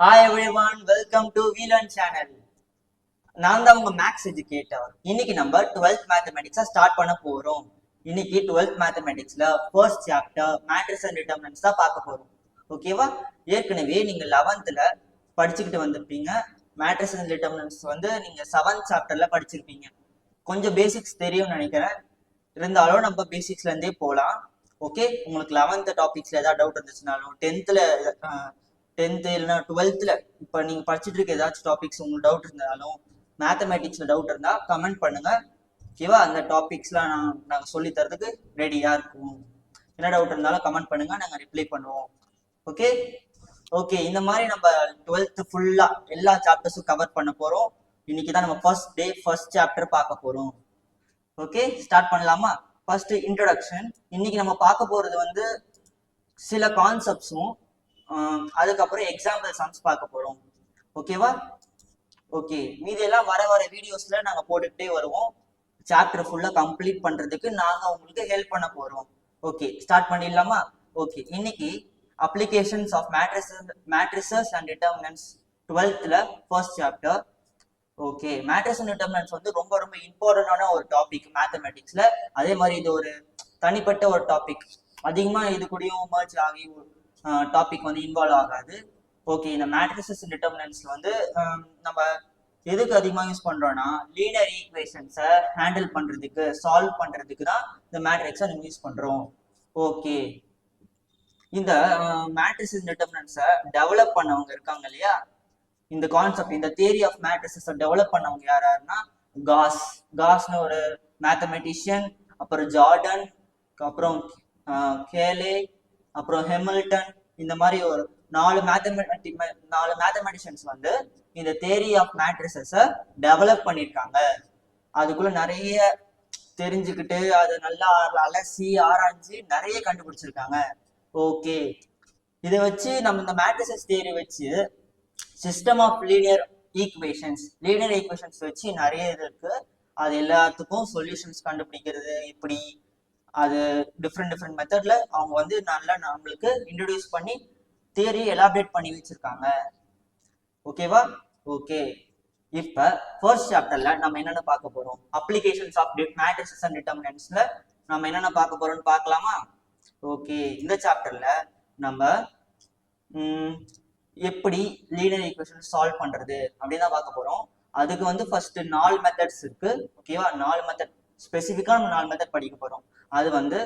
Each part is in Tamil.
ஹாய் எவ்ரிவான் வெல்கம் டு வீலன் சேனல் நான் தான் உங்க மேக்ஸ் எஜுகேட்டர் இன்னைக்கு நம்ம டுவெல்த் மேத்தமெட்டிக்ஸை ஸ்டார்ட் பண்ண போறோம். இன்னைக்கு twelfth மேத்தமெட்டிக்ஸ்ல first chapter matrix and determinants தான் பார்க்க போறோம். ஓகேவா ஏற்கனவே நீங்க லெவன்த்ல படிச்சுக்கிட்டு வந்திருப்பீங்க. மேட்ரிக்ஸ் அண்ட் டிட்டர்மினன்ஸ் வந்து நீங்க செவன்த் சாப்டர்ல படிச்சிருப்பீங்க. கொஞ்சம் பேசிக்ஸ் தெரியும்னு நினைக்கிறேன். இருந்தாலும் நம்ம பேசிக்ஸ்ல இருந்தே போகலாம் ஓகே உங்களுக்கு லெவன்த் டாபிக்ஸ்ல ஏதாவது டவுட் இருந்துச்சுனாலும் டென்த்ல டென்த்து இல்லைனா டுவெல்த்தில் இப்போ நீங்கள் படிச்சுட்டு இருக்க ஏதாச்சும் டாபிக்ஸ் உங்களுக்கு டவுட் இருந்தாலும் மேத்தமேட்டிக்ஸில் டவுட் இருந்தால் கமெண்ட் பண்ணுங்கள் ஓகேவா அந்த டாபிக்ஸ்லாம் நான் நாங்கள் சொல்லி தரதுக்கு ரெடியாக இருக்கும். என்ன டவுட் இருந்தாலும் கமெண்ட் பண்ணுங்க. நாங்கள் ரிப்ளை பண்ணுவோம். ஓகே ஓகே இந்த மாதிரி நம்ம டுவெல்த்து ஃபுல்லாக எல்லா சாப்டர்ஸும் கவர் பண்ண போகிறோம் இன்னைக்கு தான் நம்ம ஃபர்ஸ்ட் டே ஃபர்ஸ்ட் சாப்டர் பார்க்க போகிறோம் ஓகே ஸ்டார்ட் பண்ணலாமா? ஃபர்ஸ்ட் இன்ட்ரடக்ஷன் இன்னைக்கு நம்ம பார்க்க போகிறது வந்து சில கான்செப்ட்ஸும் அதுக்கப்புறம் எக்ஸாம்பிள் சம்ஸ் பார்க்க போறோம். ஓகேவா ஓகே மீதி எல்லாம் வர வர வீடியோஸ்ல நாங்க போட்டுக்கிட்டே வருவோம். சாப்டர் ஃபுல்லா கம்ப்ளீட் பண்றதுக்கு நாங்க உங்களுக்கு ஹெல்ப் பண்ண போறோம். ஓகே ஸ்டார்ட் பண்ணிடலாமா? ஓகே இன்னைக்கு applications of matrices matrices and determinants டுவெல்த்ல first chapter okay matrix and determinants வந்து ரொம்ப ரொம்ப இம்பார்ட்டண்டான ஒரு டாபிக் மேத்தமெட்டிக்ஸ்ல அதே மாதிரி இது ஒரு தனிப்பட்ட ஒரு டாபிக் அதிகமா இது கூடயும் மர்ஜ் ஆகி டாபிக் வந்து இன்வால்வ் ஆகாது. ஓகே இந்த மேட்ரிசஸ் டிட்டர்மினன்ஸ் வந்து நம்ம எதுக்கு அதிகமாக யூஸ் பண்றோம்னா லீனர் ஈக்குவேஷன்ஸை ஹேண்டில் பண்றதுக்கு சால்வ் பண்றதுக்கு தான் இந்த மேட்ரிக்ஸை நம்ம யூஸ் பண்றோம். ஓகே இந்த மேட்ரிசஸ் டிட்டர்மினன்ஸை டெவலப் பண்ணவங்க இருக்காங்க இல்லையா? இந்த கான்செப்ட் இந்த தியரி ஆஃப் மேட்ரிசஸை டெவலப் பண்ணவங்க யார் யாருன்னா காஸ் காஸ்னு ஒரு மேத்தமெட்டிஷியன் அப்புறம் ஜார்டன் அப்புறம் கேலே அப்புறம் ஹெமில்டன் இந்த மாதிரி ஒரு நாலு மேத்தமெட்டி நாலு மேத்தமெட்டிஷியன்ஸ் வந்து இந்த தேரி ஆஃப் மேட்ரிசஸை டெவலப் பண்ணியிருக்காங்க அதுக்குள்ள நிறைய தெரிஞ்சுக்கிட்டு அதை நல்லா அலசி ஆராய்ஞ்சு நிறைய கண்டுபிடிச்சிருக்காங்க. ஓகே. இதை வச்சு நம்ம இந்த மேட்ரிசஸ் தேரி வச்சு system of linear equations linear equations வச்சு நிறைய இது இருக்கு. அது எல்லாத்துக்கும் சொல்யூஷன்ஸ் கண்டுபிடிக்கிறது இப்படி அது டிஃப்ரெண்ட் டிஃப்ரெண்ட் மெத்தட்ல அவங்க வந்து நல்லா நம்மளுக்கு இன்ட்ரடியூஸ் பண்ணி தியரி எலாபரேட் பண்ணி வச்சிருக்காங்க. ஓகேவா ஓகே இப்ப ஃபர்ஸ்ட் சாப்டர்ல நம்ம என்னென்ன பார்க்க போறோம்? அப்ளிகேஷன்ஸ் ஆஃப் மேட்ரிசஸ் அண்ட் டிட்டர்மினன்ட்ஸ்ல நம்ம என்னென்ன பார்க்க போறோம்னு பார்க்கலாமா? ஓகே இந்த சாப்டர்ல நம்ம எப்படி லீனியர் ஈக்குவேஷன் சால்வ் பண்றது அப்படின்னு தான் பார்க்க போறோம். அதுக்கு வந்து ஃபர்ஸ்ட் நாலு மெத்தட்ஸ் இருக்கு. ஓகேவா நாலு மெத்தட் ஸ்பெசிஃபிக்கா நம்ம நாலு மெத்தட் படிக்க போறோம். அது வந்து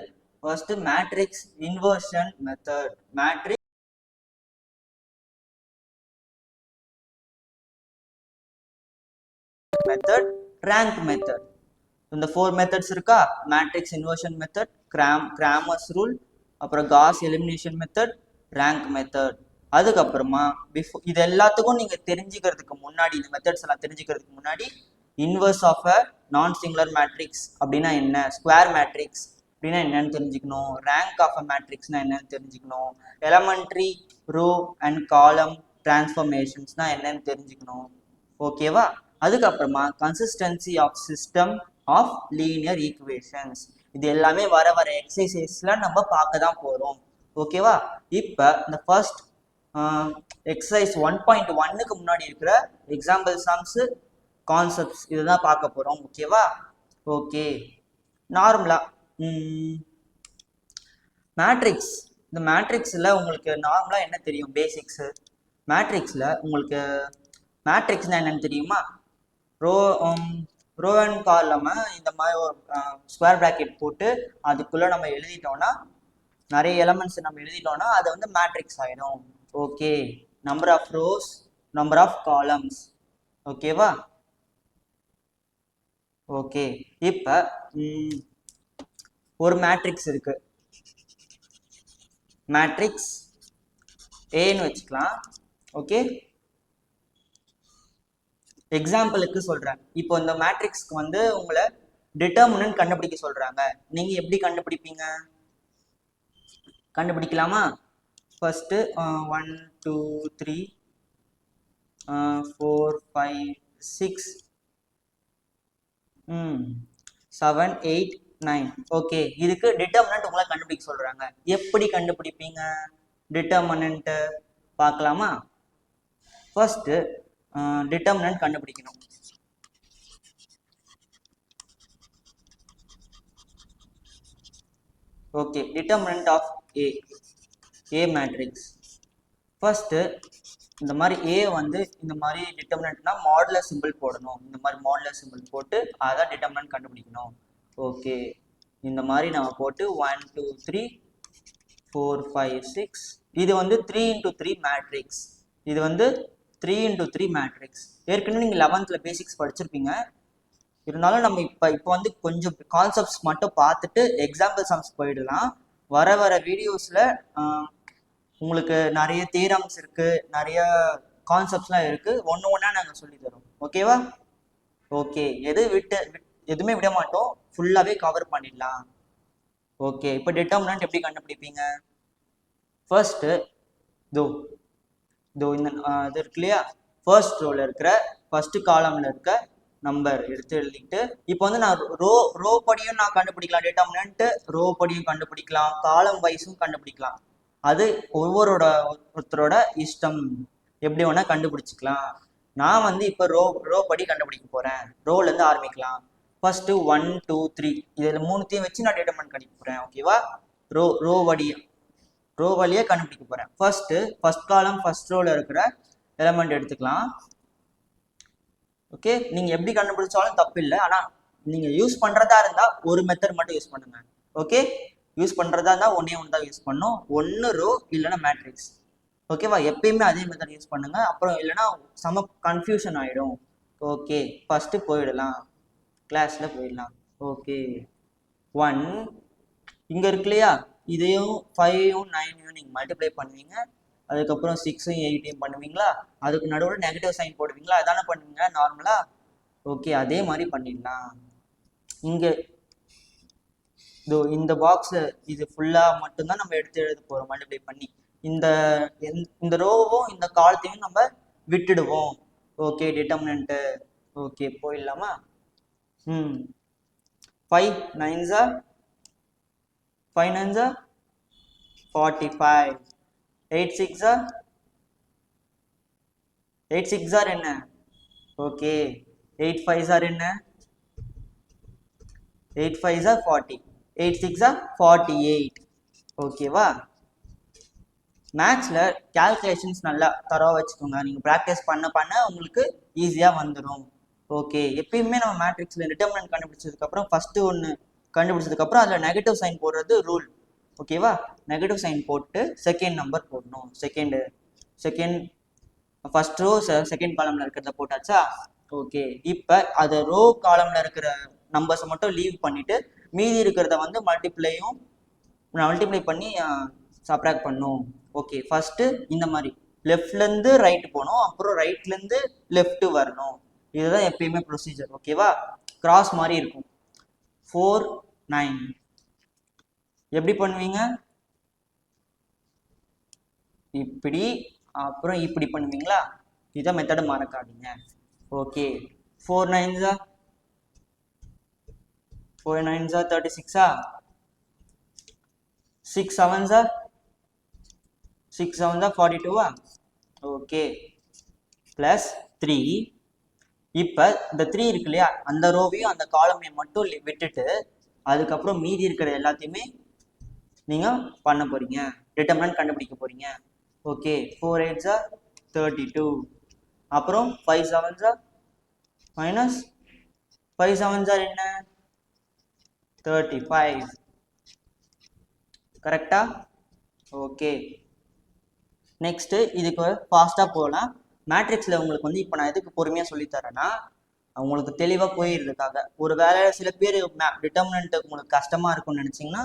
first matrix inversion method matrix method rank method இந்த ஃபோர் மெத்தட்ஸ் இருக்கா? Matrix inversion method gram Cramer's rule அப்புறம் Gauss elimination method rank method அதுக்கப்புறமா பிஃபோர் இது எல்லாத்துக்கும் நீங்கள் தெரிஞ்சுக்கிறதுக்கு முன்னாடி இந்த மெத்தட்ஸ் எல்லாம் தெரிஞ்சுக்கிறதுக்கு முன்னாடி இன்வர்ஸ் ஆஃப் அ நான் சிங்குலர் மேட்ரிக்ஸ் அப்படின்னா என்ன? ஸ்கொயர் மேட்ரிக்ஸ் அப்படின்னா என்னன்னு தெரிஞ்சுக்கணும். ரேங்க் ஆஃப் அ மேட்ரிக்ஸ்னா என்னன்னு தெரிஞ்சுக்கணும். எலமெண்ட்ரி ரோ அண்ட் காலம் டிரான்ஸ்ஃபர்மேஷன்ஸ்னா என்னன்னு தெரிஞ்சுக்கணும். ஓகேவா அதுக்கப்புறமா consistency of system of linear equations இது எல்லாமே வர வர எக்ஸசைஸ்லாம் நம்ம பார்க்க தான் போகிறோம் ஓகேவா இப்போ இந்த ஃபர்ஸ்ட் எக்ஸசைஸ் ஒன் பாயிண்ட் ஒன்னுக்கு முன்னாடி இருக்கிற எக்ஸாம்பிள் சம்ஸு கான்செப்ட்ஸ் இதுதான் பார்க்க போறோம் ஓகேவா ஓகே நார்மலா மேட்ரிக்ஸ் இந்த மேட்ரிக்ஸில் உங்களுக்கு நார்மலாக என்ன தெரியும் பேசிக்ஸு மேட்ரிக்ஸில் உங்களுக்கு மேட்ரிக்ஸ்னால் என்னென்னு தெரியுமா? ரோ ரோ அண்ட் காலம் இந்த மாதிரி ஒரு ஸ்கொயர் ப்ராக்கெட் போட்டு அதுக்குள்ளே நம்ம எழுதிட்டோம்னா நிறைய எலமெண்ட்ஸ் நம்ம எழுதிட்டோம்னா அது வந்து மேட்ரிக்ஸ் ஆகிடும் okay number of rows number of columns ஓகேவா ஓகே. இப்போ ஒரு மேட்ரிக்ஸ் இருக்கு. மேட்ரிக்ஸ் ஏன்னு வச்சுக்கலாம். ஓகே. எக்ஸாம்பிளுக்கு சொல்றேன். இப்போ இந்த மேட்ரிக்ஸ்க்கு வந்து உங்களை டிட்டர்மினன்ட் கண்டுபிடிக்க சொல்றாங்க. நீங்க எப்படி கண்டுபிடிப்பீங்க? கண்டுபிடிக்கலாமா? First one two three four five six seven eight nine okay இதுக்கு டிட்டர்மினன்ட் உங்களை கண்டுபிடிக்க சொல்றாங்க. எப்படி கண்டுபிடிப்பீங்க? டிட்டர்மினன்ட் பார்க்கலாமா? ஃபர்ஸ்ட்டு டிட்டர்மினன்ட் கண்டுபிடிக்கணும். Okay determinant of A A matrix first இந்த மாதிரி ஏ வந்து இந்த மாதிரி டிட்டர்மினன்ட்னா மாடலர் சிம்பிள் போடணும். இந்த மாதிரி மாடலர் சிம்பிள் போட்டு அதான் டிட்டர்மினன்ட் கண்டுபிடிக்கணும். ஓகே இந்த மாதிரி நம்ம போட்டு one two three four five six இது வந்து த்ரீ இன்டூ த்ரீ மேட்ரிக்ஸ் இது வந்து த்ரீ இன்டூ த்ரீ மேட்ரிக்ஸ் ஏற்கனவே நீங்கள் லெவன்த்தில் பேசிக்ஸ் படிச்சிருப்பீங்க. இருந்தாலும் நம்ம இப்போ இப்போ வந்து கொஞ்சம் கான்செப்ட்ஸ் மட்டும் பார்த்துட்டு எக்ஸாம்பிள் சம்ஸ் போயிடலாம். வர வர வீடியோஸில் உங்களுக்கு நிறைய தியரம்ஸ் இருக்குது நிறைய கான்செப்ட்ஸ்லாம் இருக்குது ஒன்று ஒன்றா நாங்கள் சொல்லித்தரோம் ஓகேவா ஓகே எது விட்டு விட்- எதுவுமே விட மாட்டோம். ஃபுல்லாகவே கவர் பண்ணிடலாம். ஓகே இப்போ டிட்டர்மினன்ட் எப்படி கண்டுபிடிப்பீங்க? ஃபர்ஸ்ட்டு தோ தோ இந்த இது இருக்கு இல்லையா? ஃபர்ஸ்ட் ரோல இருக்கிற ஃபர்ஸ்ட் காலம்ல இருக்க நம்பர் எடுத்து எழுதிட்டு இப்போ வந்து நான் ரோ ரோ படியும் நான் கண்டுபிடிக்கலாம். டிட்டர்மினன்ட் ரோ படியும் கண்டுபிடிக்கலாம். காலம் வைஸும் கண்டுபிடிக்கலாம். அது ஒவ்வொருட ஒருத்தரோட இஷ்டம். எப்படி வேணா கண்டுபிடிச்சிக்கலாம். நான் வந்து இப்போ ரோ ரோ படி கண்டுபிடிக்க போகிறேன் ரோலேருந்து ஆரம்பிக்கலாம். ஃபஸ்ட்டு ஒன் டூ த்ரீ இதில் மூணுத்தையும் வச்சு நான் டிட்டர்மெண்ட் கணிக்க போகிறேன் ஓகேவா ரோ ரோ வடி ரோ வழியே கண்டுபிடிக்க போகிறேன் ஃபஸ்ட்டு ஃபர்ஸ்ட் காலம் ஃபர்ஸ்ட் ரோவில் இருக்கிற எலமெண்ட் எடுத்துக்கலாம். ஓகே நீங்கள் எப்படி கண்டுபிடிச்சாலும் தப்பு இல்லை ஆனால் நீங்கள் யூஸ் பண்ணுறதா இருந்தால் ஒரு மெத்தட் மட்டும் யூஸ் பண்ணுங்க. ஓகே யூஸ் பண்றதா இருந்தா ஒன்னே ஒன்று தான் யூஸ் பண்ணும். ஒன்று ரோ இல்லைன்னா மேட்ரிக்ஸ் ஓகேவா எப்பயுமே அதே மெத்தட் யூஸ் பண்ணுங்க. அப்புறம் இல்லைன்னா செம கன்ஃபியூஷன் ஆயிடும். ஓகே ஃபர்ஸ்ட் போயிடலாம். கிளாஸ்ல போயிடலாம். ஓகே ஒன் இங்க இருக்கு இல்லையா? இதையும் ஃபைவும் நைனையும் நீங்க மல்டிப்ளை பண்ணுவீங்க. அதுக்கப்புறம் சிக்ஸும் எயிட்டையும் பண்ணுவீங்களா? அதுக்கு நடுவில் நெகட்டிவ் சைன் போடுவீங்களா? அதானே பண்ணுவீங்க. நார்மலா ஓகே அதே மாதிரி பண்ணிடலாம். இங்கே இதோ இந்த பாக்ஸ் இது ஃபுல்லா மட்டும்தான் நம்ம எடுத்து எழுத போறோம் மல்டிப்ளை பண்ணி. இந்த இந்த ரோவும் இந்த காலத்தையும் நம்ம விட்டுடுவோம். ஓகே டிட்டர்மினன்ட்டு ஓகே போயிடலாமா? ம். ஃபைவ் நைன்ஸா ஃபைவ் நைன்ஸா ஃபார்ட்டி ஃபைவ் எயிட் சிக்ஸா எயிட் சிக்ஸ் ஆர் என்ன? ஓகே எயிட் ஃபைவ் ஆர் என்ன? Eight five are forty eight சிக்ஸா ஃபார்ட்டி எயிட் ஓகேவா மேக்ஸில் கேல்குலேஷன்ஸ் நல்லா தரவா வச்சுக்கோங்க. நீங்கள் ப்ராக்டிஸ் பண்ண பண்ண உங்களுக்கு ஈஸியாக வந்துடும் ஓகே எப்பயுமே நம்ம மேட்ரிக்ஸில் டிட்டர்மினன்ட் கண்டுபிடிச்சதுக்கப்புறம் ஃபஸ்ட்டு ஒன்று கண்டுபிடிச்சதுக்கப்புறம் அதில் நெகட்டிவ் சைன் போடுறது ரூல் ஓகேவா நெகட்டிவ் சைன் போட்டு செகண்ட் நம்பர் போடணும். Second second first row second காலமில் இருக்கிறத போட்டாச்சா? ஓகே இப்போ அது ரோ காலமில் இருக்கிற நம்பர்ஸை மட்டும் லீவ் பண்ணிவிட்டு மீதி இருக்கிறத வந்து மல்டிப்ளையும் மல்டிப்ளை பண்ணி சப்ராக்ட் பண்ணும். ஓகே ஃபர்ஸ்ட் இந்த மாதிரி. லெஃப்ட்லேருந்து ரைட் போகணும் அப்புறம் ரைட்லேருந்து லெஃப்ட்டு லெஃப்ட் வரணும். இதுதான் எப்பயுமே ப்ரொசீஜர் ஓகேவா கிராஸ் மாதிரி இருக்கும். ஃபோர் நைன் எப்படி பண்ணுவீங்க? இப்படி அப்புறம் இப்படி பண்ணுவீங்களா? இதை மெத்தடை மறக்காதீங்க. ஓகே ஃபோர் நைன்ஸா ஃபோர் நைன்ஸா தேர்ட்டி சிக்ஸா சிக்ஸ் செவன்ஸா சிக்ஸ் செவன்ஸா ஃபார்ட்டி டூவா ஓகே ப்ளஸ் த்ரீ இப்போ இந்த த்ரீ இருக்கு இல்லையா? அந்த ரோவையும் அந்த காலமையும் மட்டும் லி- விட்டுட்டு அதுக்கப்புறம் மீதி இருக்கிற எல்லாத்தையுமே நீங்கள் பண்ண போகிறீங்க டிட்டர்மினன்ட் கண்டுபிடிக்க போகிறீங்க ஓகே ஃபோர் எயிட்ஸா தேர்ட்டி டூ அப்புறம் ஃபைவ் செவன்ஸா மைனஸ் ஃபைவ் செவன்ஸா என்ன? தேர்ட்டி ஃபைவ் கரெக்டா ஓகே நெக்ஸ்ட்டு இதுக்கு ஃபாஸ்ட்டாக போகலாம் மேட்ரிக்ஸில் உங்களுக்கு வந்து இப்போ நான் எதுக்கு பொறுமையாக சொல்லித்தரேன்னா உங்களுக்கு தெளிவாக போயிடுறதுக்காக ஒரு வேலை சில பேர் டிட்டர்மினன்ட் உங்களுக்கு கஷ்டமாக இருக்கும்னு நினச்சிங்கன்னா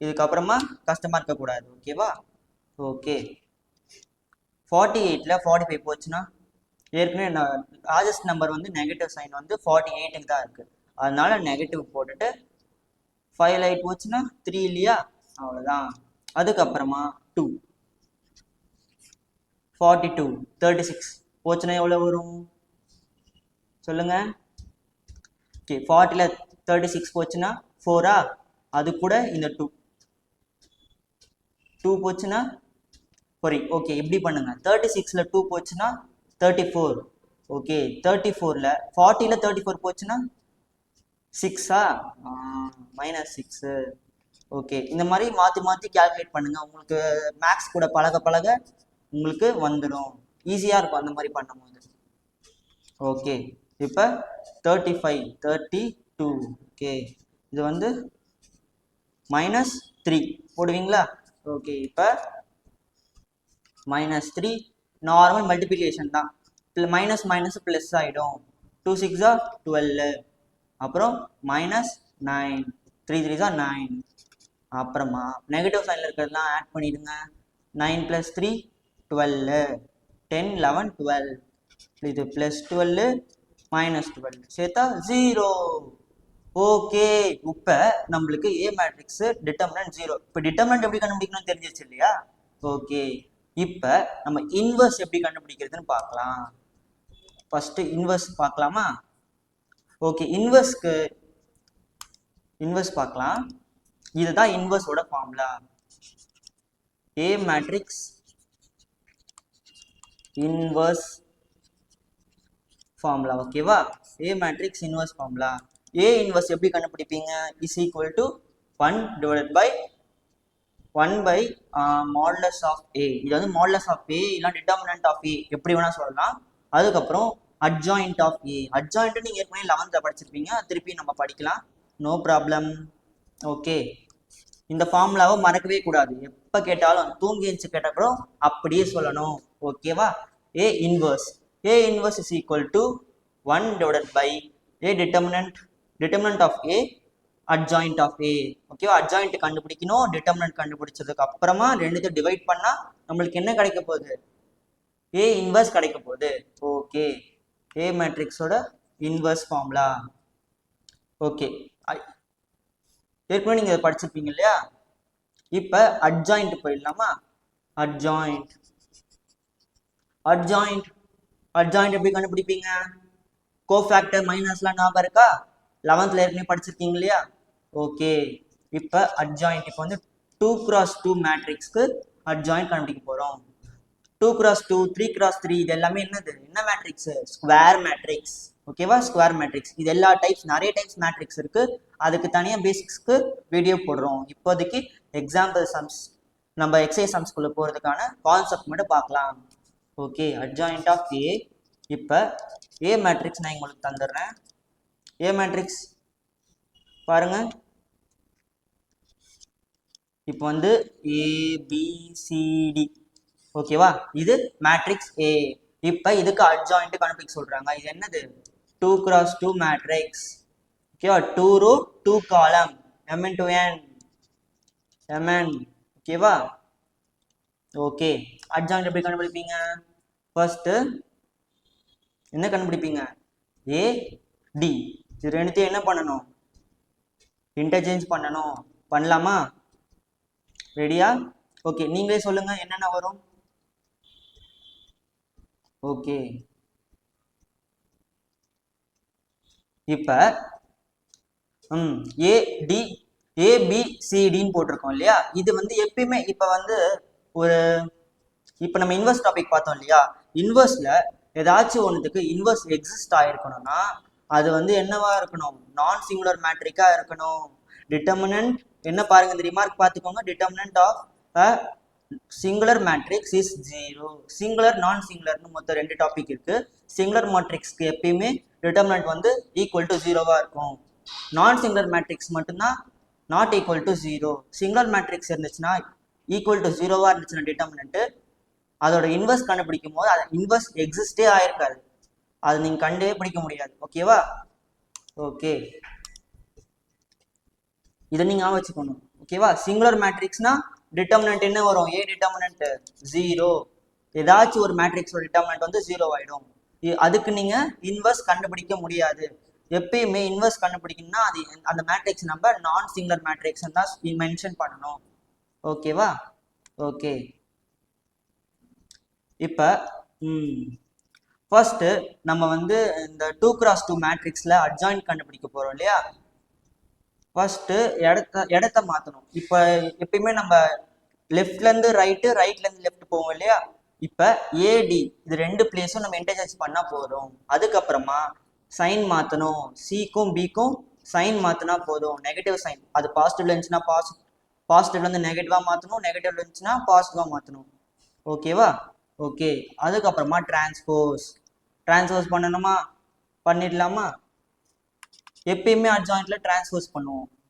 இதுக்கப்புறமா கஷ்டமாக இருக்கக்கூடாது. ஓகேவா ஓகே ஃபார்ட்டி எயிட்டில் ஃபார்ட்டி ஃபைவ் போச்சுன்னா ஏற்கனவே நான் ராஜஸ்ட் நம்பர் வந்து நெகட்டிவ் சைன் வந்து ஃபார்ட்டி எயிட்டுக்கு தான் இருக்குது அதனால நெகட்டிவ் போட்டுட்டு ஃபைவ் ஆகி போச்சுன்னா த்ரீ இல்லையா? அவ்வளோதான் அதுக்கப்புறமா two forty two thirty six போச்சுன்னா எவ்வளோ வரும்? சொல்லுங்க. ஓகே ஃபார்ட்டியில் தேர்ட்டி சிக்ஸ் போச்சுன்னா ஃபோரா அது கூட இந்த டூ டூ போச்சுன்னா சாரி ஓகே இப்படி பண்ணுங்க. தேர்ட்டி சிக்ஸில் டூ போச்சுன்னா தேர்ட்டி ஃபோர் ஓகே தேர்ட்டி ஃபோரில் ஃபார்ட்டியில் தேர்ட்டி ஃபோர் போச்சுன்னா சிக்ஸா? மைனஸ் சிக்ஸு ஓகே இந்த மாதிரி மாற்றி மாற்றி கால்குலேட் பண்ணுங்க. உங்களுக்கு மேக்ஸ் கூட பழக பழக உங்களுக்கு வந்துடும். ஈஸியாக இருக்கும் அந்த மாதிரி பண்ணும்போது. ஓகே இப்போ thirty five thirty two okay இது வந்து மைனஸ் த்ரீ போடுவீங்களா? ஓகே இப்போ மைனஸ் த்ரீ நார்மல் மல்டிப்ளிகேஷன் தான். மைனஸ் மைனஸ் ப்ளஸ் ஆகிடும் டூ சிக்ஸா டுவெல்லு அப்புறம் மைனஸ் நைன் த்ரீ த்ரீ தான் நைன் அப்புறமா நெகட்டிவ் சைனில் இருக்கிறதெல்லாம் ஆட் பண்ணிடுங்க. Nine plus three twelve ten eleven twelve இது ப்ளஸ் டுவெல்லு மைனஸ் டுவெல் சேர்த்தா ஜீரோ ஓகே இப்போ நம்மளுக்கு ஏ மேட்ரிக்ஸ் டிட்டர்மினன்ட் ஜீரோ இப்போ டிட்டர்மினன்ட் எப்படி கண்டுபிடிக்கணும்னு தெரிஞ்சிருச்சு இல்லையா? ஓகே இப்போ நம்ம இன்வர்ஸ் எப்படி கண்டுபிடிக்கிறதுன்னு பார்க்கலாம். ஃபஸ்ட்டு இன்வர்ஸ் பார்க்கலாமா? ஓகே இன்வெஸ்ட்க்கு இன்வெர்ஸ் பார்க்கலாம். இதுதான் இன்வெர்ஸோட formula A matrix inverse formula ஓகேவா A matrix inverse formula A inverse எப்படி கண்டுபிடிப்பீங்க? Is equal to one divided by one by modulus of A இது வந்து மாடலஸ் ஆஃப் ஏ இல்லை டிட்டர்மினன்ட் ஆஃப் ஏ எப்படி வேணால் சொல்லலாம். அதுக்கப்புறம் அட்ஜாயிண்ட் ஆஃப் ஏ அட்ஜாயிண்ட்டு நீங்கள் ஏற்கனவே லெவன்த்தில் படிச்சிருப்பீங்க. திருப்பி நம்ம படிக்கலாம். நோ ப்ராப்ளம் ஓகே இந்த ஃபார்முலாவை மறக்கவே கூடாது. எப்போ கேட்டாலும் தூங்கி எழுந்து கேட்டப்பறம் அப்படியே சொல்லணும். ஓகேவா A inverse A inverse is equal to one divided by A determinant determinant of A adjoint of A ஓகேவா அட்ஜாயிண்ட் கண்டுபிடிக்கணும். டிட்டர்மினன்ட் கண்டுபிடிச்சதுக்கு அப்புறமா ரெண்டுத்தையும் டிவைட் பண்ணால் நம்மளுக்கு என்ன கிடைக்க போகுது? ஏ இன்வர்ஸ் கிடைக்க போகுது. ஓகே ஏ மேட்ரிக்ஸோட இன்வர்ஸ் ஃபார்முலா ஓகே ஏற்கனவே நீங்கள் படிச்சிருப்பீங்க இல்லையா? இப்போ அட்ஜாயிண்ட் போயிடலாமா? அட்ஜாயிண்ட் அட்ஜாயிண்ட் அட்ஜாயிண்ட் எப்படி கண்டுபிடிப்பீங்க? கோஃபேக்டர் மைனஸ்லாம் ஞாபகம் இருக்கா? லெவன்த்தில் ஏற்கனவே படிச்சிருக்கீங்க இல்லையா? ஓகே இப்போ அட்ஜாயிண்ட் இப்போ வந்து டூ கிராஸ் டூ மேட்ரிக்ஸ்க்கு அட்ஜாயிண்ட் கண்டுபிடிக்க போகிறோம் two cross two three cross three இது எல்லாமே என்னது? என்ன மேட்ரிக்ஸ் ஸ்கொயர் மேட்ரிக்ஸ் ஓகேவா ஸ்கொயர் மேட்ரிக்ஸ் இது எல்லா டைப்ஸ் நிறைய டைப்ஸ் மேட்ரிக்ஸ் இருக்கு. அதுக்கு தனியாக பேசிக்ஸ்க்கு வீடியோ போடுறோம். இப்போதைக்கு எக்ஸாம்பிள் சம்ஸ் நம்ம எக்ஸைஸ் சம்ஸ்குள்ளே போகிறதுக்கான கான்செப்ட் மட்டும் பார்க்கலாம். ஓகே அட்ஜாயிண்ட் ஆஃப் ஏ இப்போ ஏ மேட்ரிக்ஸ் நான் உங்களுக்கு தந்துடுறேன். ஏ மேட்ரிக்ஸ் பாருங்க. இப்போ வந்து ஏபிசிடி ஓகேவா இது மேட்ரிக்ஸ் ஏ இப்போ இதுக்கு அட்ஜாயிண்ட் கண்டுபிடிக்க சொல்றாங்க. இது என்னது? டூ கிராஸ் டூ மேட்ரிக்ஸ் ஓகேவா two row two column m n to n m n ஓகேவா ஓகே அட்ஜாயிண்ட் எப்படி கண்டுபிடிப்பீங்க? ஃபர்ஸ்ட்டு என்ன கண்டுபிடிப்பீங்க? ஏ டி இது ரெண்டுத்தையும் என்ன பண்ணணும்? இன்டர்சேஞ்ச் பண்ணணும். பண்ணலாமா? ரெடியா ஓகே நீங்களே சொல்லுங்க. என்னென்ன வரும்? ஓகே. இப்ப ம் ஏடி ஏபிசிடின்னு போட்டிருக்கோம் இல்லையா? இது வந்து எப்பயுமே இப்ப வந்து ஒரு இப்ப நம்ம இன்வெஸ்ட் டாபிக் பார்த்தோம் இல்லையா? இன்வெஸ்ட்ல ஏதாச்சும் ஒன்றுத்துக்கு இன்வெஸ்ட் எக்ஸிஸ்ட் ஆயிருக்கணும்னா அது வந்து என்னவா இருக்கணும்? நான் சிங்குலர் மேட்ரிக்கா இருக்கணும். டிட்டர்மினன்ட் என்ன பாருங்க இந்த ரிமார்க் பார்த்துக்கோங்க. Determinant of singular matrix is zero singular non சிங்குலர்னு மொத்தம் ரெண்டு டாபிக் இருக்கு. சிங்குலர் மேட்ரிக்ஸ்க்கு எப்பயுமே டிட்டர்மினன்ட் வந்து ஈக்குவல் டு ஜீரோவா இருக்கும். நான் சிங்குலர் மேட்ரிக்ஸ் மட்டும்தான் not equal to zero singular matrix இருந்துச்சுன்னா ஈக்குவல் டு ஜீரோவா இருந்துச்சுன்னா டிட்டர்மினன்ட் அதோட இன்வெஸ்ட் கண்டுபிடிக்கும் போது அது இன்வெஸ்ட் எக்ஸிஸ்டே ஆயிருக்காது. அது நீங்க கண்டே பிடிக்க முடியாது. ஓகேவா ஓகே இதை நீங்க வச்சுக்கணும். ஓகேவா சிங்குலர் மேட்ரிக்ஸ்னா டிட்டர்மினன்ட் என்ன வரும்? ஏ டிட்டர்மினன்ட் ஜீரோ ஏதாச்சும் ஒரு மேட்ரிக்ஸோட டிட்டர்மினன்ட் வந்து ஜீரோ ஆயிடும். அதுக்கு நீங்க இன்வெர்ஸ் கண்டுபிடிக்க முடியாது. எப்பயுமே இன்வெர்ஸ் கண்டுபிடிக்கணும்னா அது அந்த மேட்ரிக்ஸ் நம்ம நான் சிங்குலர் மேட்ரிக்ஸ் தான் மென்ஷன் பண்ணணும். ஓகேவா ஓகே இப்போ ஃபர்ஸ்ட் நம்ம வந்து இந்த டூ கிராஸ் டூ மேட்ரிக்ஸ்ல அட்ஜாயின்ட் கண்டுபிடிக்க போறோம் இல்லையா? ஃபர்ஸ்ட் இடத்த இடத்த மாத்தணும். இப்போ எப்பயுமே நம்ம லெஃப்ட்ல இருந்து ரைட்டு ரைட்ல இருந்து லெஃப்ட் போவோம் இல்லையா? இப்போ ஏடி இது ரெண்டு பிளேஸும் நம்ம இன்டர்சேஞ்ச் பண்ணால் போதும். அதுக்கப்புறமா சைன் மாற்றணும் சிக்கும் பிக்கும் சைன் மாற்றினா போதும். நெகட்டிவ் சைன் அது பாசிட்டிவ்ல இருந்துச்சுன்னா பாசி பாசிட்டிவ்ல இருந்து நெகட்டிவாக மாற்றணும் நெகட்டிவ்ல இருந்துச்சுன்னா பாசிட்டிவாக மாற்றணும் ஓகேவா ஓகே அதுக்கப்புறமா டிரான்ஸ்போஸ் டிரான்ஸ்போஸ் பண்ணணுமா? பண்ணிடலாமா? எப்பயுமே அட்ஜாயிண்ட்ல டிரான்ஸ்வர்ஸ் பண்ணுவோம்.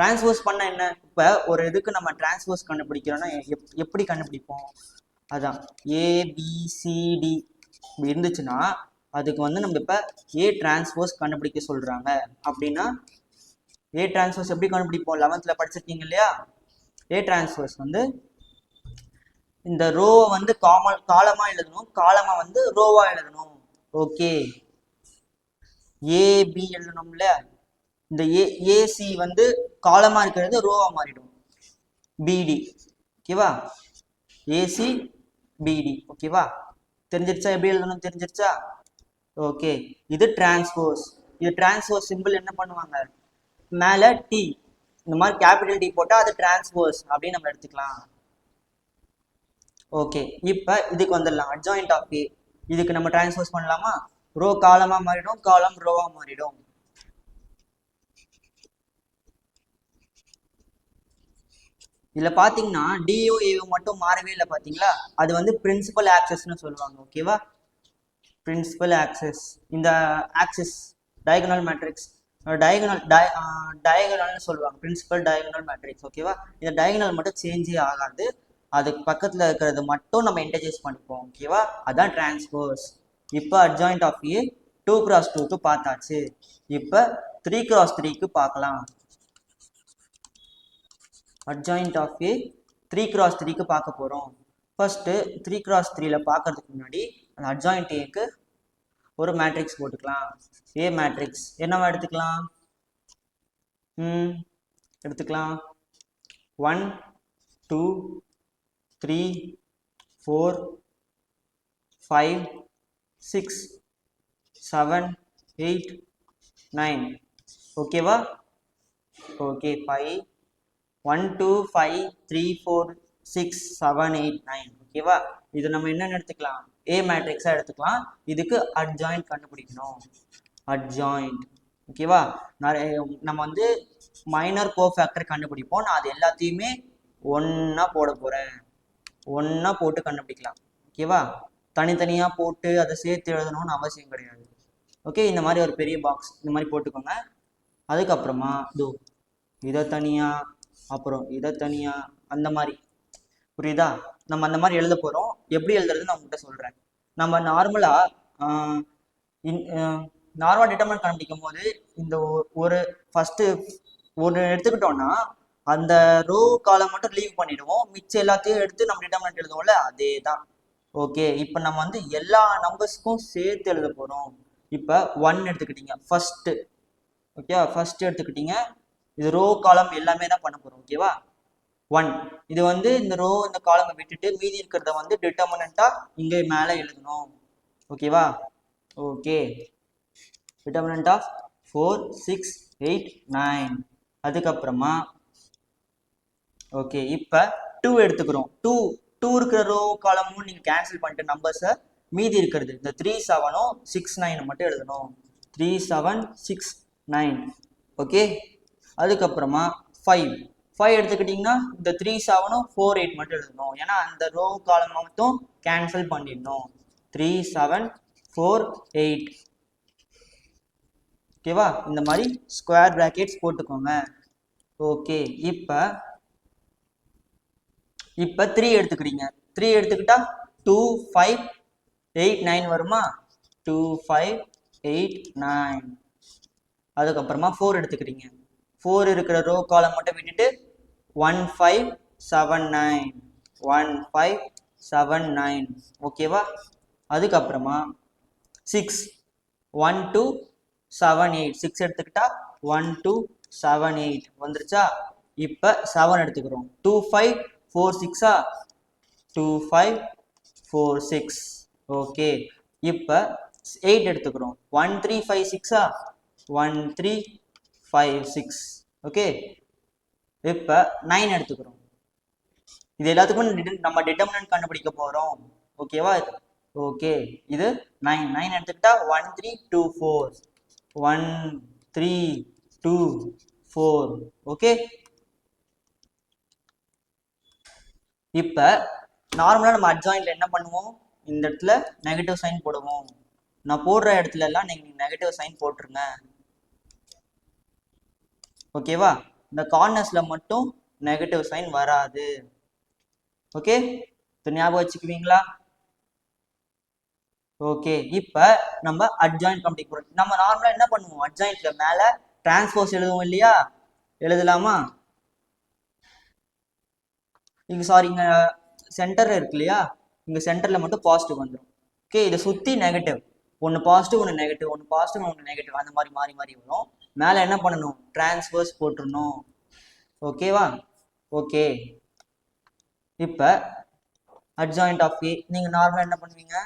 டிரான்ஸ்வர்ஸ் பண்ண என்ன? இப்போ ஒரு இதுக்கு நம்ம டிரான்ஸ்வர்ஸ் கண்டுபிடிக்கிறோம்னா எப்- எப்படி கண்டுபிடிப்போம்? அதான். ஏபிசிடி இருந்துச்சுன்னா அதுக்கு வந்து நம்ம இப்போ ஏ டிரான்ஸ்வர்ஸ் கண்டுபிடிக்க சொல்றாங்க. அப்படின்னா ஏ டிரான்ஸ்வர்ஸ் எப்படி கண்டுபிடிப்போம்? லெவன்த்தில் படிச்சிருக்கீங்க இல்லையா? ஏ டிரான்ஸ்வர்ஸ் வந்து இந்த ரோவை வந்து காமல் காலமா எழுதணும். காலமா வந்து ரோவா எழுதணும். ஓகே ஏபி எழுதணும்ல? இந்த ஏ ஏசி வந்து காலமாக இருக்கிறது ரோவாக மாறிடும். பிடி ஓகேவா ஏசி பிடி ஓகேவா தெரிஞ்சிருச்சா? எப்படி எழுதணும்? தெரிஞ்சிருச்சா? ஓகே இது டிரான்ஸ்போஸ் இது டிரான்ஸ்போஸ் சிம்பிள் என்ன பண்ணுவாங்க? மேலே டி இந்த மாதிரி கேபிட்டல் டி போட்டால் அது டிரான்ஸ்போஸ் அப்படின்னு நம்ம எடுத்துக்கலாம். ஓகே இப்போ இதுக்கு வந்துடலாம். அட்ஜாயிண்ட் ஆஃப் இதுக்கு நம்ம டிரான்ஸ்போஸ் பண்ணலாமா? ரோ காலமா மாறிடும் காலம் ரோவா மாறிடும். இதுல பாத்தீங்கன்னா டிஓ மட்டும் மாறவே இல்லை பாத்தீங்களா? அது வந்து பிரின்சிபல் ஆக்சஸ்னு சொல்லுவாங்க ஓகேவா பிரின்சிபல் ஆக்சஸ் இந்த ஆக்சஸ் டயகனல் மேட்ரிக்ஸ் டயகனல் டயகனல்னு சொல்லுவாங்க பிரின்சிபல் டயகனல் மேட்ரிக்ஸ் ஓகேவா இந்த டயகனல் மட்டும் சேஞ்சே ஆகாது. அதுக்கு பக்கத்துல இருக்கிறது மட்டும் நம்ம இன்டர்ஜெஸ் பண்ணிப்போம் ஓகேவா அதான் டிரான்ஸ்போர்ஸ் இப்போ adjoint of A two cross டூக்கு பார்த்தாச்சு. இப்போ த்ரீ கிராஸ் த்ரீக்கு பார்க்கலாம். Adjoint of A three cross த்ரீக்கு பார்க்க போகிறோம் ஃபர்ஸ்ட்டு த்ரீ கிராஸ் த்ரீல பார்க்கறதுக்கு முன்னாடி அந்த அட்ஜாயிண்ட் ஏக்கு ஒரு மேட்ரிக்ஸ் போட்டுக்கலாம். ஏ மேட்ரிக்ஸ் என்னவா எடுத்துக்கலாம்? ம் எடுத்துக்கலாம். One two three four five six seven eight nine. ஓகேவா? Okay five. One two five three four six seven eight nine. ஓகேவா? இது நம்ம என்னென்னு எடுத்துக்கலாம்? ஏ மேட்ரிக்ஸாக எடுத்துக்கலாம். இதுக்கு அட்ஜாயிண்ட் கண்டுபிடிக்கணும். அட்ஜாயிண்ட் ஓகேவா? நிறைய நம்ம வந்து மைனர் கோ ஃபேக்டர் கண்டுபிடிப்போம். நான் அது எல்லாத்தையுமே ஒன்றா போட போகிறேன் ஒன்றா போட்டு கண்டுபிடிக்கலாம். ஓகேவா? தனித்தனியாக போட்டு அதை சேர்த்து எழுதணும்னு அவசியம் கிடையாது. ஓகே இந்த மாதிரி ஒரு பெரிய பாக்ஸ் இந்த மாதிரி போட்டுக்கோங்க. அதுக்கப்புறமா இதோ இதை தனியாக அப்புறம் இதை தனியாக அந்த மாதிரி. புரியுதா? நம்ம அந்த மாதிரி எழுத போகிறோம் எப்படி எழுதுறதுன்னு நான் உங்கள்கிட்ட சொல்கிறேன் நம்ம நார்மலாக நார்மல் டிட்டர்மெண்ட் கண்டுபிடிக்கும் போது இந்த ஒ- ஒரு ஃபஸ்ட்டு ஒன்று எடுத்துக்கிட்டோம்னா அந்த ரோ காலம் மட்டும் லீவ் பண்ணிடுவோம். மிச்சம் எல்லாத்தையும் எடுத்து நம்ம டிட்டர்மெண்ட் எழுதுவோம்ல அதே தான் ஓகே இப்போ நம்ம வந்து எல்லா நம்பர்ஸ்க்கும் சேர்த்து எழுத போகிறோம் இப்போ ஒன் எடுத்துக்கிட்டீங்க. ஃபஸ்ட்டு ஓகே ஃபஸ்ட்டு எடுத்துக்கிட்டீங்க. இது ரோ காலம் எல்லாமே தான் பண்ண போகிறோம் ஓகேவா ஒன் இது வந்து இந்த ரோ இந்த காலமை விட்டுட்டு மீதி இருக்கிறத வந்து டிட்டர்மினண்ட்டாக இங்கே மேலே எழுதணும். ஓகேவா okay determinant of four six eight nine அதுக்கப்புறமா ஓகே இப்போ டூ எடுத்துக்கிறோம். டூ டூ இருக்கிற ரோ காலமும் நீங்கள் கேன்சல் பண்ணிட்டு நம்பர்ஸை மீதி இருக்கிறது. இந்த த்ரீ செவனும் சிக்ஸ் நைன் மட்டும் எழுதணும். Three seven six nine okay அதுக்கப்புறமா ஃபைவ் ஃபைவ் எடுத்துக்கிட்டிங்கன்னா இந்த த்ரீ செவனும் ஃபோர் எயிட் மட்டும் எழுதணும். ஏன்னா அந்த ரோ காலம் மட்டும் கேன்சல் பண்ணிடணும். த்ரீ செவன் ஃபோர் எயிட் ஓகேவா இந்த மாதிரி ஸ்கொயர் ப்ராக்கெட்ஸ் போட்டுக்கோங்க. ஓகே இப்போ இப்போ த்ரீ எடுத்துக்கிறீங்க. த்ரீ எடுத்துக்கிட்டா டூ ஃபைவ் எயிட் நைன் வருமா? டூ ஃபைவ் எயிட் நைன் அதுக்கப்புறமா ஃபோர் எடுத்துக்கிறீங்க. ஃபோர் இருக்கிற ரோ காலம் மட்டும் விட்டுட்டு one five seven nine one five seven nine ஓகேவா அதுக்கப்புறமா six one two seven eight six எடுத்துக்கிட்டா ஒன் டூ செவன் எயிட் வந்துருச்சா? இப்போ செவன் எடுத்துக்கிறோம். டூ ஃபைவ் ஃபோர் சிக்ஸா two five four six okay இப்போ எயிட் எடுத்துக்கிறோம். ஒன் த்ரீ ஃபைவ் சிக்ஸா one three five six okay இப்போ நைன் எடுத்துக்கிறோம். இது எல்லாத்துக்கும் நம்ம டிட்டர்மினன்ட் கண்டுபிடிக்க போகிறோம் ஓகேவா ஓகே இது நைன் நைன் எடுத்துக்கிட்டா one three two four one three two four okay இப்போ நார்மலாக நம்ம அட்ஜாயின்ல என்ன பண்ணுவோம்? இந்த இடத்துல நெகட்டிவ் சைன் போடுவோம். நான் போடுற இடத்துல எல்லாம் நீங்கள் நெகட்டிவ் சைன் போட்டுருங்க. ஓகேவா இந்த கார்னர்ஸ்ல மட்டும் நெகட்டிவ் சைன் வராது. ஓகே இப்போ ஞாபகம் வச்சுக்குவீங்களா? ஓகே இப்போ நம்ம அட்ஜாயின் கம்ப்ளீட் பண்ணுறோம் நம்ம நார்மலாக என்ன பண்ணுவோம்? அட்ஜாயின்ட்ல மேலே டிரான்ஸ்போஸ் எழுதுவோம் இல்லையா? எழுதலாமா? இங்கே சாரி இங்கே சென்டர் இருக்கு இல்லையா? இங்கே சென்டரில் மட்டும் பாசிட்டிவ் வந்துடும் ஓகே இதை சுற்றி நெகட்டிவ் ஒன்று பாசிட்டிவ் ஒன்று நெகட்டிவ் ஒன்று பாசிட்டிவ் ஒன்று நெகட்டிவ் அந்த மாதிரி மாறி மாறி வரும். மேலே என்ன பண்ணணும்? டிரான்ஸ்வர்ஸ் போட்டுடணும் ஓகேவா ஓகே இப்போ அட்ஜாயிண்ட் ஆஃப் ஏ நீங்கள் நார்மலாக என்ன பண்ணுவீங்க?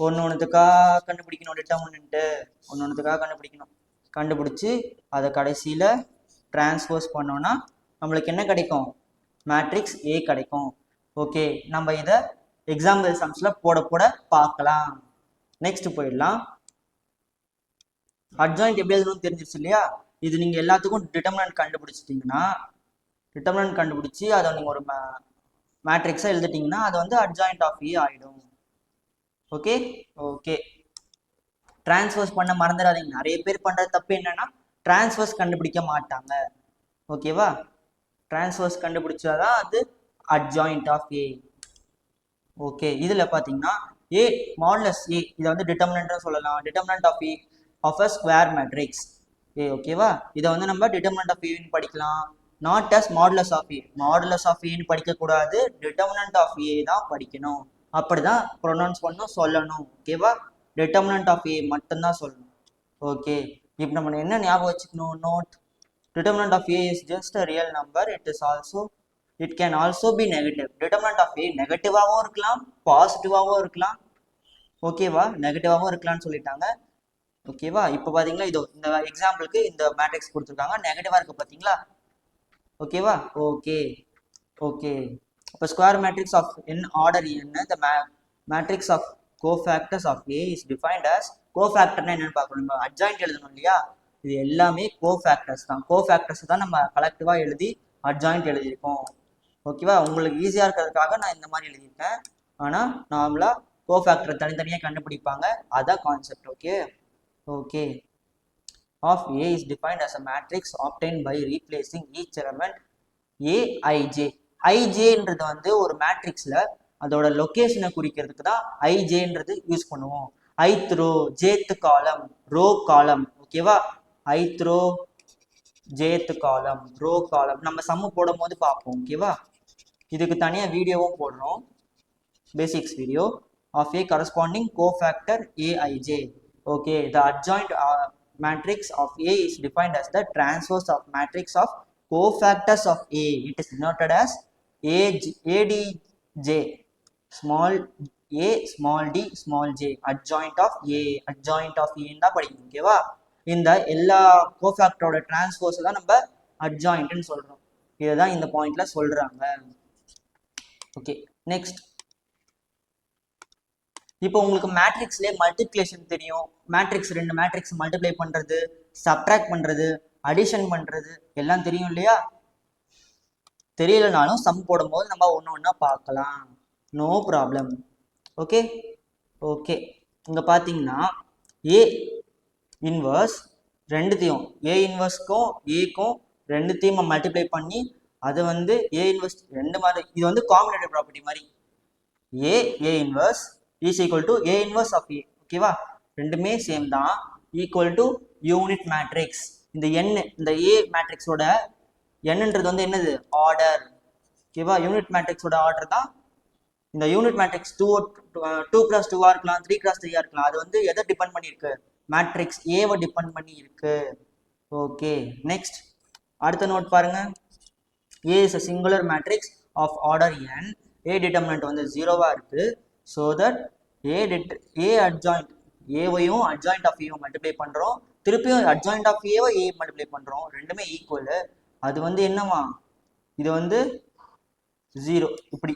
ஒன்று ஒன்றுத்துக்காக கண்டுபிடிக்கணும். டிட்டர்மினன்ட்டு ஒன்று ஒன்றுத்துக்காக கண்டுபிடிக்கணும். கண்டுபிடிச்சி அதை கடைசியில் டிரான்ஸ்போஸ் பண்ணோன்னா நம்மளுக்கு என்ன கிடைக்கும்? மேட்ரிக்ஸ் ஏ கிடைக்கும். ஓகே நம்ம இதை எக்ஸாம்பிள் சம்ஸில் போட போட பார்க்கலாம். நெக்ஸ்ட் போயிடலாம். அட்ஜாயிண்ட் எப்படி எழுதணும்னு தெரிஞ்சிருச்சு இல்லையா? இது நீங்கள் எல்லாத்துக்கும் டிட்டர்மினன்ட் கண்டுபிடிச்சிட்டிங்கன்னா டிட்டர்மினன்ட் கண்டுபிடிச்சி அதை நீங்கள் ஒரு மேட்ரிக்ஸாக எழுதிட்டிங்கன்னா அது வந்து அட்ஜாயிண்ட் ஆஃப் ஏ ஆகிடும் ஓகே ஓகே டிரான்ஸ்ஃபர்ஸ் பண்ண மறந்துடாதீங்க. நிறைய பேர் பண்ணுற தப்பு என்னன்னா டிரான்ஸ்ஃபர்ஸ் கண்டுபிடிக்க மாட்டாங்க. ஓகேவா டிரான்ஸ்ஃபர்ஸ் கண்டுபிடிச்சாதான் அது அட்ஜாயிண்ட் ஆஃப் ஏ ஓகே இதில் பார்த்தீங்கன்னா ஏ மாடலஸ் ஏ e, இதை வந்து டிட்டர்மினன்ட்னு சொல்லலாம். Determinant of A of a square matrix A ஓகேவா இதை வந்து நம்ம டிட்டர்மினன்ட் ஆஃப் ஏன்னு படிக்கலாம். Not as modulus of A modulus of ஏன்னு படிக்கக்கூடாது. டிட்டர்மினன்ட் ஆஃப் ஏ தான் படிக்கணும். அப்படி தான் ப்ரொனவுன்ஸ் பண்ணணும் சொல்லணும் ஓகேவா டிட்டர்மினன்ட் ஆஃப் ஏ மட்டும்தான் சொல்லணும். ஓகே இப்போ நம்ம என்ன ஞாபகம் வச்சுக்கணும்? Note determinant of a is just a real number. It is also it can also be negative determinant of A நெகட்டிவாகவும் இருக்கலாம் பாசிட்டிவாகவும் இருக்கலாம். ஓகேவா நெகட்டிவாகவும் இருக்கலாம்னு சொல்லிட்டாங்க. ஓகேவா இப்போ பார்த்தீங்களா இதோ இந்த எக்ஸாம்பிளுக்கு இந்த மேட்ரிக்ஸ் கொடுத்துருக்காங்க. நெகட்டிவாக இருக்கு பார்த்தீங்களா ஓகேவா ஓகே ஓகே இப்போ square matrix of n order என்ன the matrix of cofactors of A is defined as கோஃபேக்டர்னா என்னன்னு பார்க்கணும்? நம்ம அட்ஜாயிண்ட் எழுதணும் இல்லையா? இது எல்லாமே கோஃபேக்டர்ஸ் தான். கோஃபேக்டர்ஸ் தான் நம்ம கலெக்டிவாக எழுதி அட்ஜாயிண்ட் எழுதியிருக்கோம். ஓகேவா உங்களுக்கு ஈஸியாக இருக்கிறதுக்காக நான் இந்த மாதிரி எழுதியிருக்கேன். ஆனால் நார்மலாக கோஃபேக்டர் தனித்தனியாக கண்டுபிடிப்பாங்க. அதான் concept okay okay of A is defined as a matrix obtained by replacing each element a i j ஐஜேன்றது வந்து ஒரு மேட்ரிக்ஸில் அதோட லொக்கேஷனை குறிக்கிறதுக்கு தான் ஐஜேன்றது யூஸ் பண்ணுவோம். ஐத் ரோ ஜேத்து காலம் ரோ காலம் ஓகேவா ஐத் ரோ ஜேத் காலம் ரோ காலம் நம்ம சம்மு போடும்போது பார்ப்போம் ஓகேவா இதுக்கு தனியாக வீடியோவும் போடுறோம் basics video of A corresponding cofactor a i j okay the adjoint matrix of A is defined as the transverse of matrix of cofactors of A it is denoted as adj A D J small a small d small j adjoint of A adjoint of ஏன்னு தான் படிக்கணும் ஓகேவா இந்த எல்லா கோஃபேக்டரோட டிரான்ஸ்போஸ் தான் நம்ம அட்ஜாயிண்ட்னு சொல்கிறோம் இதை தான் இந்த பாயிண்ட்ல சொல்கிறாங்க ஓகே நெக்ஸ்ட் இப்போ உங்களுக்கு மேட்ரிக்ஸ்லேயே மல்டிப்ளிகேஷன் தெரியும். மேட்ரிக்ஸ் ரெண்டு மேட்ரிக்ஸ் மல்டிப்ளை பண்ணுறது சப்ட்ராக்ட் பண்ணுறது அடிஷன் பண்ணுறது எல்லாம் தெரியும் இல்லையா? தெரியலனாலும் சம் போடும்போது நம்ம ஒன்று ஒன்றா பார்க்கலாம். நோ ப்ராப்ளம் ஓகே ஓகே இங்கே பார்த்தீங்கன்னா ஏ இன்வர்ஸ் ரெண்டுத்தையும். ஏ இன்வர்ஸ்க்கும் ஏக்கும் ரெண்டுத்தையும் மல்டிப்ளை பண்ணி அது வந்து ஏ இன்வர்ஸ் ரெண்டு மாதிரி இது வந்து காம்பினேட்டிவ் ப்ராப்பர்ட்டி மாதிரி. A A inverse is equal to A inverse of A ஓகேவா ரெண்டுமே சேம் தான். ஈக்குவல் டு யூனிட் மேட்ரிக்ஸ் இந்த என் இந்த ஏ மேட்ரிக்ஸோட என்னன்றது வந்து என்னது? ஆர்டர் ஓகேவா யூனிட் மேட்ரிக்ஸோட ஆர்டர் தான். இந்த unit matrix two two cross டூவாக இருக்கலாம் த்ரீ கிளாஸ் த்ரீயாக இருக்கலாம். அது வந்து எதை டிபெண்ட் பண்ணியிருக்கு? மேட்ரிக்ஸ் ஏவை டிபெண்ட் பண்ணி இருக்கு. ஓகே நெக்ஸ்ட் அடுத்த நோட் பாருங்க. A is a singular matrix of order n A determinant வந்து ஜீரோவாக இருக்கு. So that A det A adjoint ஏவையும் adjoint of ஏவும் மல்டிப்ளை பண்ணுறோம் திருப்பியும் அட்ஜாயிண்ட் ஆஃப் ஏவை ஏ மல்டிப்ளை பண்ணுறோம் ரெண்டுமே ஈக்குவல் அது வந்து என்னவா? இது வந்து ஜீரோ இப்படி.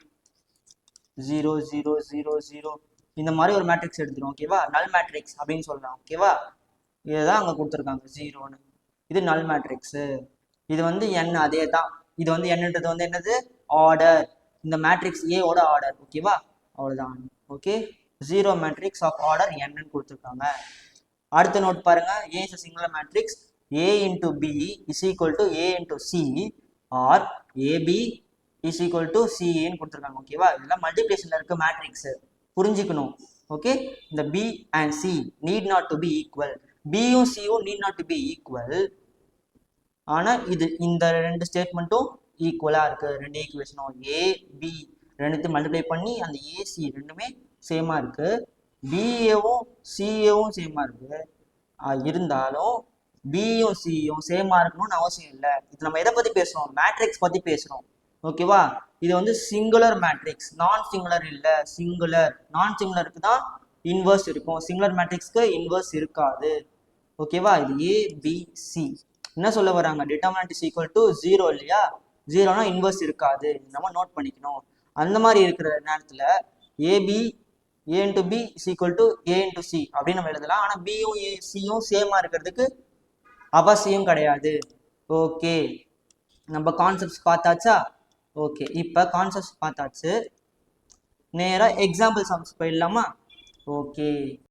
ஜீரோ ஜீரோ ஜீரோ ஜீரோ இந்த மாதிரி ஒரு மேட்ரிக்ஸ் எடுத்துரும் ஓகேவா நல் மேட்ரிக்ஸ் அப்படின்னு சொல்லலாம் ஓகேவா இதுதான் அங்கே கொடுத்துருக்காங்க ஜீரோன்னு இது நல் மேட்ரிக்ஸு இது வந்து என் அதே தான் இது வந்து என்னன்றது வந்து என்னது? ஆர்டர் இந்த மேட்ரிக்ஸ் ஏவோட ஆர்டர் ஓகேவா அவ்வளோதான் okay zero matrix of order என்னன்னு கொடுத்துருக்காங்க. அடுத்த நோட் பாருங்க. A is singular matrix A into B is equal to A into C or A B is equal to சிஏன்னு கொடுத்துருக்காங்க ஓகேவா இதெல்லாம் மல்டிப்ளேஷன்ல இருக்க மேட்ரிக்ஸ் புரிஞ்சுக்கணும். ஓகே இந்த B and C need not to be equal பியும் சியும் need not to be equal ஆனால் இது இந்த ரெண்டு ஸ்டேட்மெண்ட்டும் ஈக்குவலாக இருக்கு. ரெண்டு ஈக்குவேஷனும் ஏ பி ரெண்டுத்தையும் மல்டிப்ளை பண்ணி அந்த ஏசி ரெண்டுமே சேமாக இருக்கு. பிஏவும் சிஏவும் சேமாக இருக்கு. இருந்தாலும் பியும் சியும் சேமாக இருக்கணும்னு அவசியம் இல்லை. இது நம்ம எதை பற்றி பேசுகிறோம் மேட்ரிக்ஸ் பற்றி பேசுகிறோம் ஓகேவா இது வந்து சிங்குலர் மேட்ரிக்ஸ் நான் சிங்குலர் இல்லை சிங்குலர் நான் சிங்குலருக்கு தான் இன்வர்ஸ் இருக்கும். சிங்குலர் மேட்ரிக்ஸ்க்கு இன்வர்ஸ் இருக்காது. ஓகேவா இது ஏபிசி என்ன சொல்ல வராங்க determinant is equal to zero இல்லையா? ஜீரோனா இன்வர்ஸ் இருக்காது. நம்ம நோட் பண்ணிக்கணும். அந்த மாதிரி இருக்கிற நேரத்தில் A B A to B is equal to A into C அப்படின்னு நம்ம எழுதலாம். ஆனால் பியும் ஏ சியும் சேமா இருக்கிறதுக்கு அவசியம் கிடையாது. ஓகே நம்ம கான்செப்ட்ஸ் பார்த்தாச்சா? ஓகே இப்போ கான்செப்ட்ஸ் பார்த்தாச்சு. நேராக எக்ஸாம்பிள் சம்ஸ் போயிடலாமா? ஓகே